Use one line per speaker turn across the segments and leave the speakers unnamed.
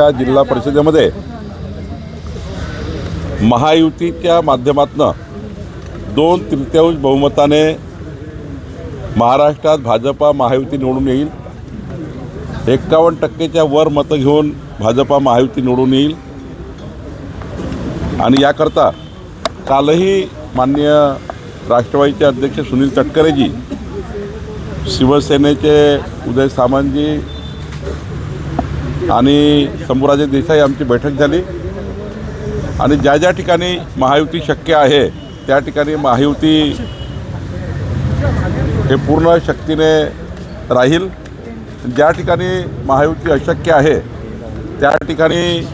या जिल्हा परिषदेमध्ये महायुतीच्या माध्यमातनं दोन तृतीयांश बहुमताने महाराष्ट्रात भाजपा महायुती निवडून येईल. एक्कावन्न टक्केच्या वर मतं घेऊन भाजपा महायुती निवडून येईल. आणि याकरता कालही माननीय राष्ट्रवादीचे अध्यक्ष सुनील तटकरेजी शिवसेनेचे उदय सामंतजी आणि शंभूराजे देसाई आमची बैठक झाली. आणि ज्या ज्या ठिकाणी महायुती शक्य आहे त्या ठिकाणी महायुती हे पूर्ण शक्तीने राहील. ज्या ठिकाणी महायुती अशक्य आहे त्या ठिकाणी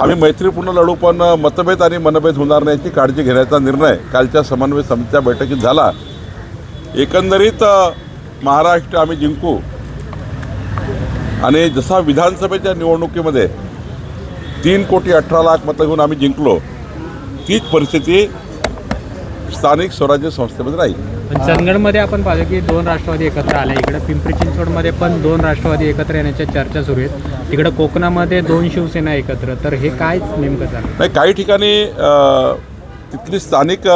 आम्ही मैत्रीपूर्ण लढू पण मतभेद आणि मनभेद होणार नाही काळजी घेण्याचा निर्णय कालच्या समन्वय समितीच्या बैठकीत झाला. एकंदरीत महाराष्ट्र आम्ही जिंकू. आणि जसा विधानसभेच्या निवडणुकीमध्ये तीन कोटी अठरा लाख मतं घेऊन आम्ही जिंकलो तीच परिस्थिती स्थानिक स्वराज्य संस्थेमध्ये राहील.
चंदगडमध्ये आपण पाहिलं की दोन राष्ट्रवादी एकत्र आले. इकडे पिंपरी चिंचवडमध्ये पण दोन राष्ट्रवादी एकत्र येण्याच्या चर्चा सुरू आहेत. तिकडे कोकणामध्ये दोन शिवसेना एकत्र. तर हे काय नेमकं झालं?
नाही काही ठिकाणी तिथली स्थानिक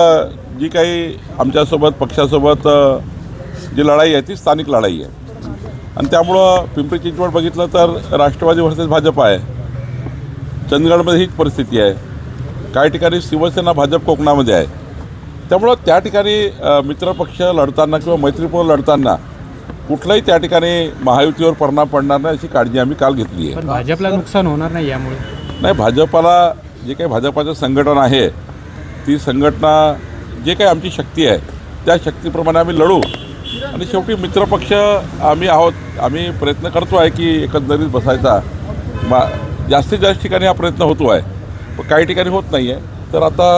जी काही आमच्यासोबत पक्षासोबत जी लढाई आहे ती स्थानिक लढाई आहे. आणि त्यामुळं पिंपरी चिंचवड बघितलं तर राष्ट्रवादी वर्सेस भाजप आहे. चंदगडमध्ये हीच परिस्थिती आहे. काही ठिकाणी शिवसेना भाजप कोकणामध्ये आहे. त्यामुळं त्या ठिकाणी मित्रपक्ष लढताना किंवा मैत्रीपूर्ण लढताना कुठलाही त्या ठिकाणी महायुतीवर परिणाम पडणार नाही अशी काळजी आम्ही काल घेतली आहे.
भाजपला नुकसान होणार नाही यामुळे?
नाही भाजपाला जे काही भाजपाचं संघटन आहे ती संघटना जे काही आमची शक्ती आहे त्या शक्तीप्रमाणे आम्ही लढू. आणि शेवटी मित्रपक्ष आम्ही आहोत. आम्ही प्रयत्न करतो आहे की एकंदरीत बसायचा. मा जास्तीत जास्त ठिकाणी हा प्रयत्न होतो आहे. पण काही ठिकाणी होत नाही आहे तर आता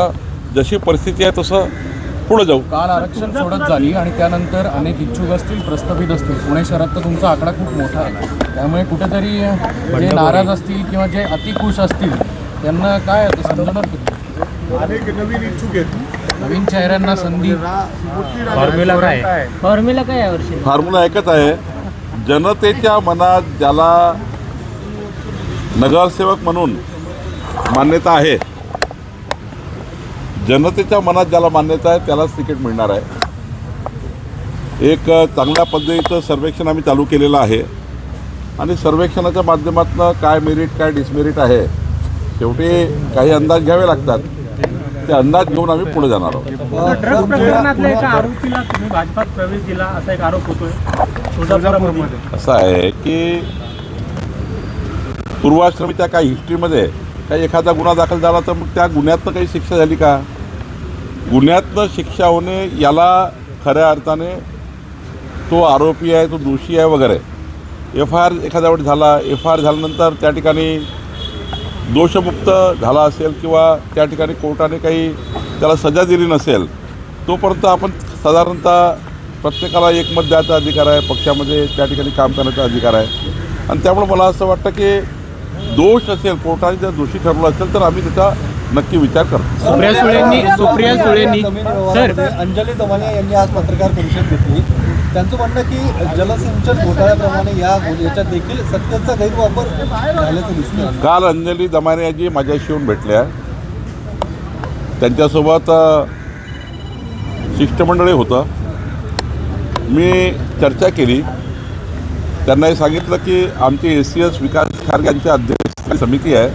जशी परिस्थिती आहे तसं पुढं जाऊ.
काल आरक्षण सोडत झाली आणि त्यानंतर अनेक इच्छुक असतील प्रस्थापित असतील. पुणे शहरात तर तुमचा आकडा खूप मोठा आहे त्यामुळे कुठेतरी जे नाराज असतील किंवा जे अतिखुश असतील त्यांना काय समजणार?
अनेक नवीन इच्छुक आहेत.
नवीन चेहऱ्यांना संधी.
फॉर्म्युला काय? आहे?
फॉर्म्युला काय यावर्षी
फॉर्म्युला एकच आहे. जनतेच्या मनात ज्याला नगरसेवक म्हणून मान्यता आहे जनतेच्या मनात ज्याला मान्यता आहे त्यालाच तिकीट मिळणार आहे. एक चांगल्या पद्धतीचं सर्वेक्षण आम्ही चालू केलेलं आहे. आणि सर्वेक्षणाच्या माध्यमातून काय मेरिट काय डिसमेरिट आहे शेवटी काही अंदाज घ्यावे लागतात. ते अंदाज घेऊन आम्ही पुढे जाणार आहोत.
ड्रग्ज प्रकरणातल्या एका आरोपीला तुम्ही भाजपात प्रवेश दिला असा एक आरोप होतोय. तुळजापूरमध्ये.
असं आहे की पूर्वाश्रमीच्या काही हिस्ट्रीमध्ये काही एखादा गुन्हा दाखल झाला तर मग त्या गुन्ह्यातनं काही शिक्षा झाली का? गुन्ह्यातनं शिक्षा होणे याला खऱ्या अर्थाने तो आरोपी आहे तो दोषी आहे वगैरे. एफ आय आर एखाद्या वेळी झाला एफ आय आर झाल्यानंतर त्या ठिकाणी दोषमुक्त झाला असेल किंवा त्या ठिकाणी कोर्टाने काही त्याला सजा दिली नसेल तोपर्यंत आपण साधारणतः प्रत्येकाला एकमत द्यायचा अधिकार आहे पक्षामध्ये त्या ठिकाणी काम करण्याचा अधिकार आहे. आणि त्यामुळे मला असं वाटतं की दोष असेल कोर्टाने जर दोषी ठरवलं असेल तर आम्ही त्याचा नक्की विचार करतो.
सुप्रिया सुळेंनी सुप्रिया सुळेंनी सर
अंजली दमाने यांनी आज पत्रकार परिषद घेतली. त्यांचं म्हणणं की जलसिंचन घोटाळ्याप्रमाणे या याच्यात देखील सत्तेचा गैरवापर झाल्याचं दिसतं
काल अंजली दमानियाजी माझ्याशी येऊन भेटल्या त्यांच्यासोबत शिष्टमंडळी होतं. मी चर्चा केली. त्यांना हे सांगितलं की आमची A C S Vikas Kharge यांच्या अध्यक्ष समिती आहे.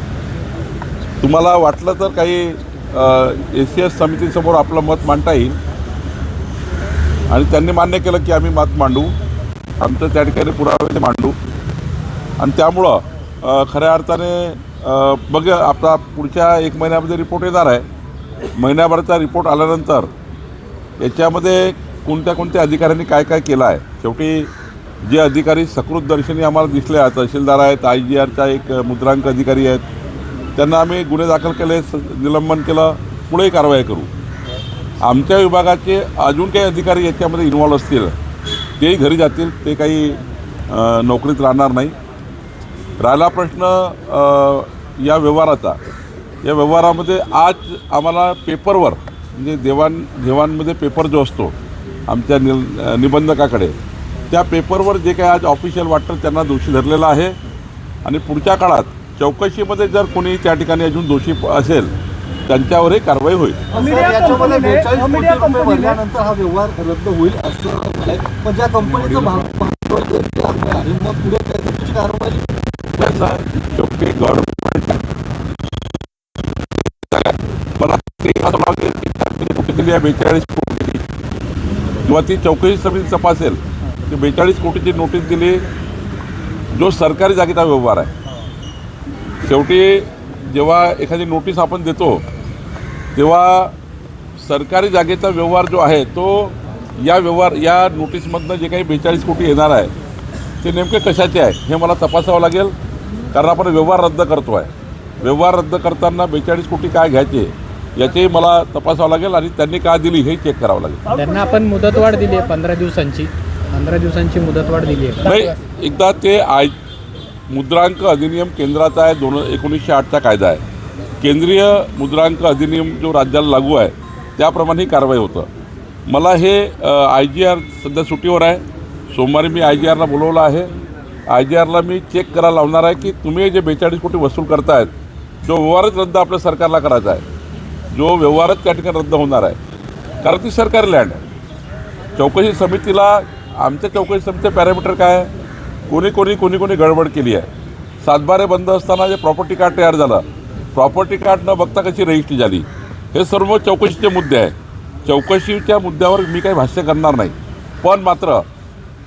तुम्हाला वाटलं तर काही ए सी एस समितीसमोर आपलं मत मांडता येईल. आणि त्यांनी मान्य केलं की आम्ही मत मांडू. आमचं त्या ठिकाणी पुरावे ते मांडू. आणि त्यामुळं खऱ्या अर्थाने बघ आपला पुढच्या एक महिन्यामध्ये रिपोर्ट येणार आहे. महिन्याभराचा रिपोर्ट आल्यानंतर याच्यामध्ये कोणत्या कोणत्या अधिकाऱ्यांनी काय काय केलं आहे? शेवटी जे अधिकारी सकृत दर्शनी आम्हाला दिसले आहेत तहसीलदार आहेत आय जी आरचा एक मुद्रांक अधिकारी आहेत त्यांना आम्ही गुन्हे दाखल केले स- निलंबन केलं पुढेही कारवाई करू. आमच्या विभागाचे अजून काही अधिकारी याच्यामध्ये इन्व्हॉल्व असतील तेही घरी जातील ते काही नोकरीत राहणार नाही. राहिला प्रश्न या व्यवहाराचा. या व्यवहारामध्ये आज आम्हाला पेपरवर म्हणजे देवाण घेवाणमध्ये पेपर जो असतो आमच्या नि निबंधकाकडे त्या पेपरवर जे काही आज ऑफिशियल वाटतं त्यांना दोषी धरलेलं आहे. आणि पुढच्या काळात चौकशीमध्ये जर कोणी त्या ठिकाणी अजून दोषी असेल त्यांच्यावरही कारवाई होईल.
हा व्यवहार रद्द होईल असं. पण ज्या कंपनीचं भाग भांडवल जे आहे आणि मग पुढे काय त्याची कारवाई
त्याचा शेवटी गव्हर्नमेंट मला ते असं वाटतं की त्यामध्ये कुठे दिली आहे बेचाळीस कोटी किंवा ती चौकशी समिती तपासेल. की बेचाळीस कोटीची नोटीस दिली जो सरकारी जागेचा व्यवहार आहे. शेवटी जेव्हा एखादी नोटीस आपण देतो तेव्हा सरकारी जागेचा व्यवहार जो आहे तो या व्यवहार या नोटीसमधनं जे काही बेचाळीस कोटी येणार आहे ते नेमके कशाचे आहे हे मला तपासावं लागेल. कारण आपण व्यवहार रद्द करतो आहे व्यवहार रद्द करताना बेचाळीस कोटी काय घ्यायचे याचेही मला तपासावं लागेल आणि त्यांनी काय दिली हे चेक करावं लागेल.
त्यांना आपण मुदतवाढ दिली आहे पंधरा दिवसांची. पंधरा दिवसांची मुदतवाढ दिली आहे.
नाही एकदा ते आय मुद्रांक अधिनियम केंद्राचा आहे दोन एकोणीसशे आठचा कायदा आहे. केंद्रीय मुद्रांक अधिनियम जो राज्याला लागू आहे त्याप्रमाणे ही कारवाई होतं. मला हे आय जी आर सध्या सुट्टीवर आहे. सोमवारी मी आय जी आरला बोलवलं आहे. आय जी आरला मी चेक करायला लावणार आहे की तुम्ही जे बेचाळीस कोटी वसूल करतायत जो व्यवहारच रद्द आपल्या सरकारला करायचा आहे जो व्यवहारच त्या ठिकाणी रद्द होणार आहे. कारण ती सरकारी लँड आहे. चौकशी समितीला आमच्या चौकशी समितीचे पॅरामीटर काय आहे? कोणी कोणी कोणी कोणी गडबड केली आहे. सातबारे बंद असताना जे प्रॉपर्टी कार्ड तयार झालं प्रॉपर्टी कार्ड न बघता कशी रजिस्ट्री झाली? हे सर्व चौकशीचे मुद्दे आहे चौकशीच्या मुद्द्यावर मी काही भाष्य करणार नाही. पण मात्र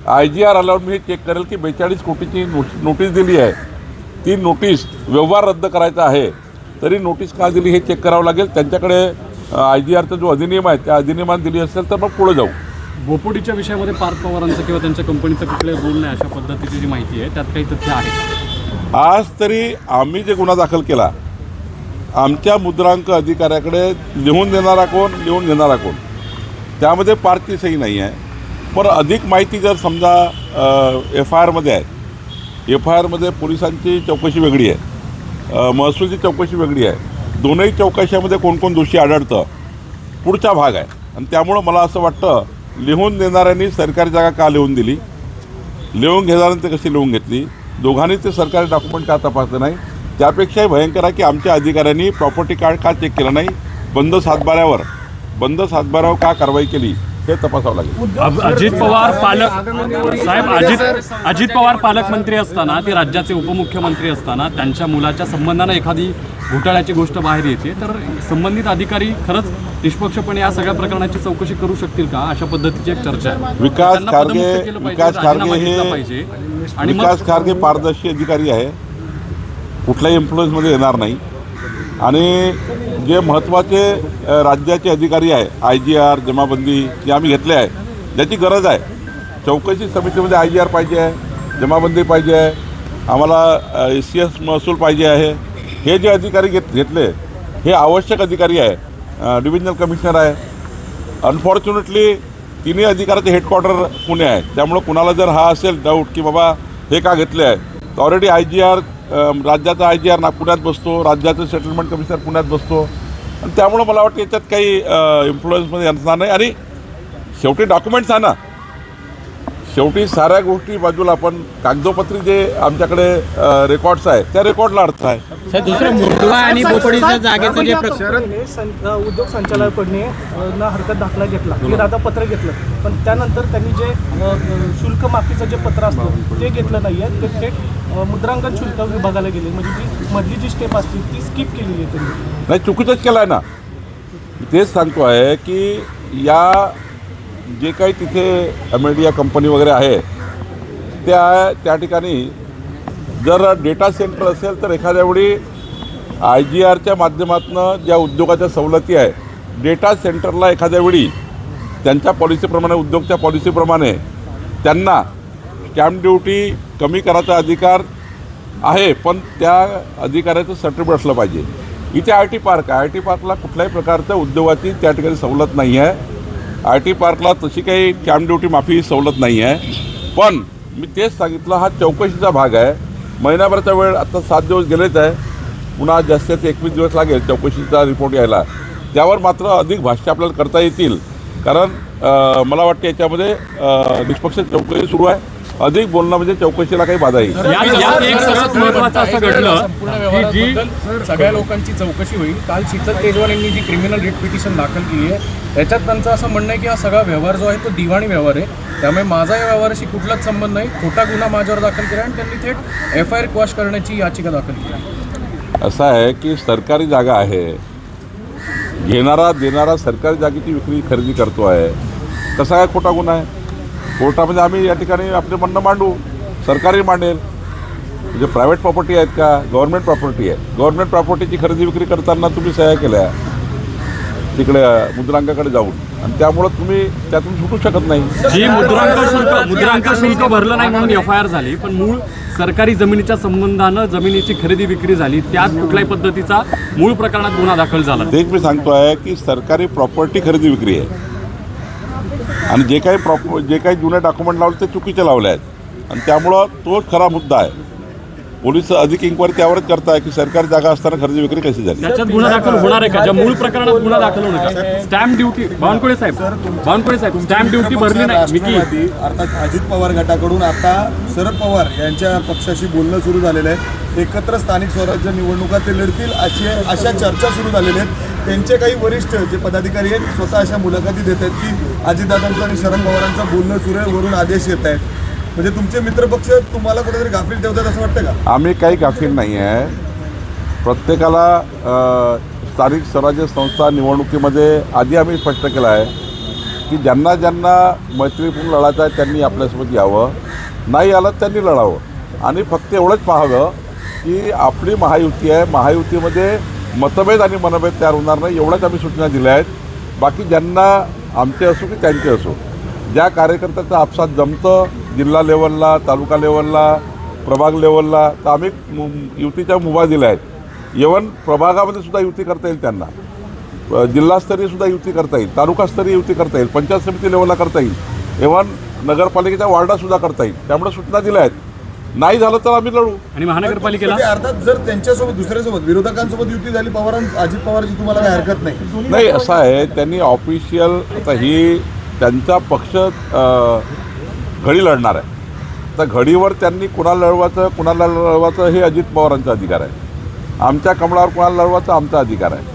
आय जी आर आल्यावर मी हे चेक करेल की बेचाळीस कोटीची नोटीस दिली आहे. ती नोटीस व्यवहार रद्द करायचा आहे तरी नोटीस का दिली हे चेक करावं लागेल. त्यांच्याकडे आय जी आरचा जो अधिनियम आहे त्या अधिनियमाने दिली असेल तर मग पुढे जाऊ.
बोपोडीच्या विषयामध्ये पार्थ पवारांचं किंवा त्यांच्या कंपनीचं कुठलंही रोल नाही अशा पद्धतीची जी माहिती आहे त्यात काही तथ्य आहे.
आज तरी आम्ही जे गुन्हा दाखल केला आमच्या मुद्रांक अधिकाऱ्याकडे लिहून देणारा कोण लिहून घेणारा कोण? त्यामध्ये पार्टी सही नाही आहे. पण अधिक माहिती जर समजा एफ आय आरमध्ये आहे. एफ आय आरमध्ये पोलिसांची चौकशी वेगळी आहे. महसूलची चौकशी वेगळी आहे. दोनही चौकशामध्ये कोणकोण दोषी आढळतं पुढचा भाग आहे. आणि त्यामुळं मला असं वाटतं लिहून देणाऱ्यांनी सरकारी जागा का लिहून दिली? लिहून घेणाऱ्यांनी कशी लिहून घेतली? दोघांनी ते सरकारी डॉक्युमेंट का तपासलं नाही? त्यापेक्षाही भयंकर आहे की आमच्या अधिकाऱ्यांनी प्रॉपर्टी कार्ड का चेक केलं नाही? बंद सातबाऱ्यावर. बंद सातबाऱ्यावर का कारवाई केली हे तपासावं लागेल.
अजित पवार पालक साहेब अजित अजित पवार पालकमंत्री असताना ते राज्याचे उपमुख्यमंत्री असताना त्यांच्या मुलाच्या संबंधानं एखादी घोटाळ्याची गोष्ट बाहेर येते तर संबंधित अधिकारी खरंच निष्पक्षपणे या सगळ्या प्रकरणाची चौकशी करू शकतील का? अशा पद्धतीची एक चर्चा आहे.
विकास खारगे विकास खारगे हे
पाहिजे. आणि
विकास खारगे पारदर्शी अधिकारी आहे. कुठल्याही इन्फ्लुएन्समध्ये येणार नाही. आणि जे महत्त्वाचे राज्याचे अधिकारी आहे आय जी आर जमाबंदी जे आम्ही घेतले आहे ज्याची गरज आहे. चौकशी समितीमध्ये आय जी आर पाहिजे आहे जमाबंदी पाहिजे आहे आम्हाला ए सी एस महसूल पाहिजे आहे. हे जे अधिकारी घेत घेतले हे आवश्यक अधिकारी आहे. डिव्हिजनल कमिशनर आहे. अनफॉर्च्युनेटली तिन्ही अधिकाराचे हेडक्वार्टर पुणे आहे. त्यामुळं कुणाला जर हा असेल डाऊट की बाबा हे का घेतले आहे ऑलरेडी आय जी आर राज्याचा आय जी आर नागपुण्यात बसतो राज्याचं सेटलमेंट कमिशनर पुण्यात बसतो. आणि त्यामुळं मला वाटतं याच्यात काही इन्फ्लुएन्समध्ये असणार नाही. आणि शेवटी डॉक्युमेंट्स आहे ना शेवटी साऱ्या गोष्टी बाजूला आपण कागदोपत्री जे आमच्याकडे रेकॉर्ड्स आहे त्या रेकॉर्डला अर्थ आहे.
सर दुसरं मुरडवा आणि जागेचं जे
उद्योग संचालकाकडे अ, न हरकत दाखला घेतला. की दादा पत्र घेतलं. पण त्यानंतर त्यांनी जे शुल्क माफीचं जे पत्र असतं ते घेतलं नाही आहे ते थेट मुद्रांकन शुल्क विभागाला गेले. म्हणजे जी मधली जी स्टेप असतील ती स्किप केलेली आहे त्यांनी.
नाही चुकीचंच केलं आहे ना. तेच सांगतो आहे की या जे काही तिथे अमेडिया कंपनी वगैरे आहे त्या त्या ठिकाणी जर डेटा सेंटर असेल तर एखाद्या वेळी आय जी आरच्या माध्यमातून ज्या उद्योगाच्या सवलती आहे डेटा सेंटरला एखाद्या वेळी त्यांच्या पॉलिसीप्रमाणे उद्योगच्या पॉलिसीप्रमाणे त्यांना स्टॅम्प ड्युटी कमी करायचा अधिकार आहे पण त्या अधिकाऱ्याचं सर्टिफिकेट असलं पाहिजे. इथे आय टी पार्क आहे. आय टी पार्कला कुठल्याही प्रकारचं उद्योगाची त्या ठिकाणी सवलत नाही आहे आय टी पार्कला तशी काही कॅम्प ड्युटी माफी सवलत नाही आहे. पण मी तेच सांगितलं हा चौकशीचा भाग आहे. महिनाभराचा वेळ आता सात दिवस गेलेच आहे. पुन्हा जास्तीत एकवीस दिवस लागेल चौकशीचा रिपोर्ट यायला. त्यावर मात्र अधिक भाष्य आपल्याला करता येतील. कारण मला वाटतं याच्यामध्ये निष्पक्ष चौकशी सुरू आहे. अधिक बोलणं म्हणजे चौकशीला काही बाधा येईल.
सगळ्या लोकांची चौकशी होईल. काल शीतल तेजवाल यांनी जी क्रिमिनल रिट पिटिशन दाखल केली आहे त्याच्यात त्यांचं असं म्हणणं आहे की हा सगळा व्यवहार जो आहे तो दिवाणी व्यवहार आहे. त्यामुळे माझा या व्यवहाराशी कुठलाच संबंध नाही. खोटा गुन्हा माझ्यावर दाखल केला आणि त्यांनी थेट एफ आय आर क्वाश करण्याची याचिका दाखल केली
असं आहे की सरकारी जागा आहे. घेणारा देणारा सरकारी जागेची विक्री खरेदी करतो आहे कसा काय खोटा गुन्हा आहे? कोर्टामध्ये आम्ही या ठिकाणी आपले म्हणणं मांडू. सरकारी मांडेल. म्हणजे प्रायव्हेट प्रॉपर्टी आहेत का? गव्हर्नमेंट प्रॉपर्टी आहे. गव्हर्नमेंट प्रॉपर्टीची खरेदी विक्री करताना तुम्ही सह्या केल्या. तिकडे मुद्रांकाकडे जाऊन. आणि त्यामुळं तुम्ही त्यातून सुटू शकत नाही.
जी मुद्रांक शुल्क मुद्रांक शुल्क भरलं नाही म्हणून एफ आय आर झाली पण मूळ सरकारी जमिनीच्या संबंधानं जमिनीची खरेदी विक्री झाली. त्यात कुठल्याही पद्धतीचा मूळ प्रकरणात गुन्हा दाखल झाला
तेच मी सांगतो आहे की सरकारी प्रॉपर्टी खरेदी विक्री आहे. आणि जे काही प्रॉप जे काही जुने डॉक्युमेंट लावले ते चुकीचे लावले आहेत. आणि त्यामुळं तोच खरा मुद्दा आहे. पोलीस अधिक इन्क्वायरी त्यावरच करताय की सरकारी जागा असताना खरेदी विक्री कशी झाली?
त्याच्यात गुन्हा दाखल होणार आहे का? ज्या मूळ प्रकरणात गुन्हा दाखल होणार का? स्टॅम्प ड्युटी बावनकुळे साहेब बावनकुळे साहेब स्टॅम्प ड्युटी भरली नाही. विकी.
अर्थात अजित पवार गटाकडून आता शरद पवार यांच्या पक्षाशी बोलणं सुरू झालेलं आहे. एकत्र स्थानिक स्वराज्य निवडणुका ते लढतील अशी अशा चर्चा सुरू झालेल्या आहेत. त्यांचे काही वरिष्ठ जे पदाधिकारी आहेत स्वतः अशा मुलाखती देत आहेत की अजितदादांचं आणि शरद पवारांचं बोलणं सुरू आहे वरून आदेश येत आहेत. म्हणजे तुमचे मित्रपक्ष तुम्हाला कुठेतरी गाफील ठेवतात असं वाटतं का?
आम्ही काही गाफील नाही आहे. प्रत्येकाला स्थानिक स्वराज्य संस्था निवडणुकीमध्ये आधी आम्ही स्पष्ट केलं आहे की ज्यांना ज्यांना मैत्रीपूर्ण लढायचं आहे त्यांनी आपल्यासोबत यावं. नाही आलं त्यांनी लढावं. आणि फक्त एवढंच पाहावं की आपली महायुती आहे. महायुतीमध्ये मतभेद आणि मनभेद तयार होणार नाही एवढ्याच आम्ही सूचना दिल्या आहेत. बाकी ज्यांना आमचे असो की त्यांचे असो ज्या कार्यकर्त्याचं आपसात जमतं जिल्हा लेवलला तालुका लेवलला प्रभाग लेवलला तर आम्ही मु- युतीच्या मुभा दिल्या आहेत. इवन प्रभागामध्ये सुद्धा युती करता येईल त्यांना. जिल्हास्तरीय सुद्धा युती करता येईल तालुकास्तरीय युती करता येईल पंचायत समिती लेवलला करता येईल. इव्हन नगरपालिकेच्या वार्डासुद्धा करता येईल. त्यामुळे सूचना दिल्या आहेत. नाही झालं तर आम्ही लढू.
आणि महानगरपालिकेला?
म्हणजे अर्थात जर त्यांच्यासोबत दुसऱ्यासोबत विरोधकांसोबत युती झाली पवारां अजित पवारची तुम्हाला काही हरकत नाही.
नाही असं आहे त्यांनी ऑफिशियल आता ही त्यांचा पक्ष घडी लढणार आहे. तर घडीवर त्यांनी कुणाला लढवायचं कुणाला लढवायचं हे अजित पवारांचा अधिकार आहे. आमच्या कमळावर कुणाला लढवायचा आमचा अधिकार आहे.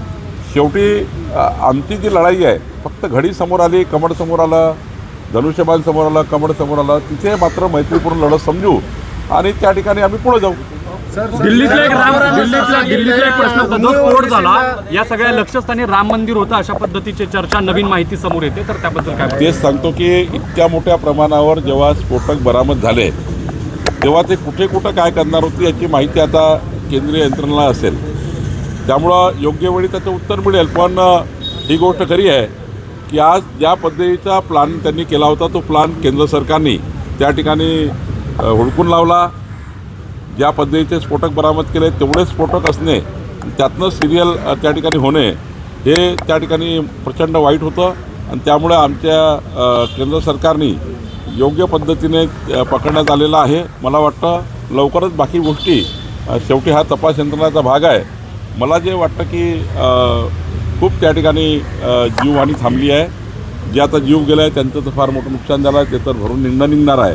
शेवटी आमची जी लढाई आहे फक्त घडी समोर आली कमळ समोर आलं धनुष्यबाण समोर आलं कमळ समोर आलं तिथे मात्र मैत्रीपूर्ण लढत समजू. आणि त्या ठिकाणी आम्ही पुढे जाऊ.
दिल्लीतला एक राम दिल्लीतला दिल्लीतला एक प्रश्न होता जो स्फोट झाला. या सगळ्या लक्ष्यस्थानी राम मंदिर होतं अशा पद्धतीची चर्चा नवीन माहिती समोर येते. तर त्याबद्दल काय?
तेच सांगतो की इतक्या मोठ्या प्रमाणावर जेव्हा स्फोटक बरामद झाले तेव्हा ते कुठे कुठं काय करणार होती याची माहिती आता केंद्रीय यंत्रणेला असेल. त्यामुळं योग्य वेळी त्याचं उत्तर मिळेल पण ही गोष्ट खरी आहे की आज ज्या पद्धतीचा प्लान त्यांनी केला होता तो प्लान केंद्र सरकारने त्या ठिकाणी हुडकून लावला. ज्या पद्धतीचे स्फोटक बरामद केले तेवढे स्फोटक असणे त्यातनं सिरियल त्या ठिकाणी होणे हे त्या ठिकाणी प्रचंड वाईट होतं. आणि त्यामुळे आमच्या केंद्र सरकारने योग्य पद्धतीने पकडण्यात आलेलं आहे. मला वाटतं लवकरच बाकी गोष्टी शेवटी हा तपास यंत्रणाचा भाग आहे. मला जे वाटतं की खूप त्या ठिकाणी अ, जीवहानी थांबली आहे. जे आता जीव गेला आहे त्यांचं तर फार मोठं नुकसान झालं आहे. ते तर भरून निघणं निघणार आहे.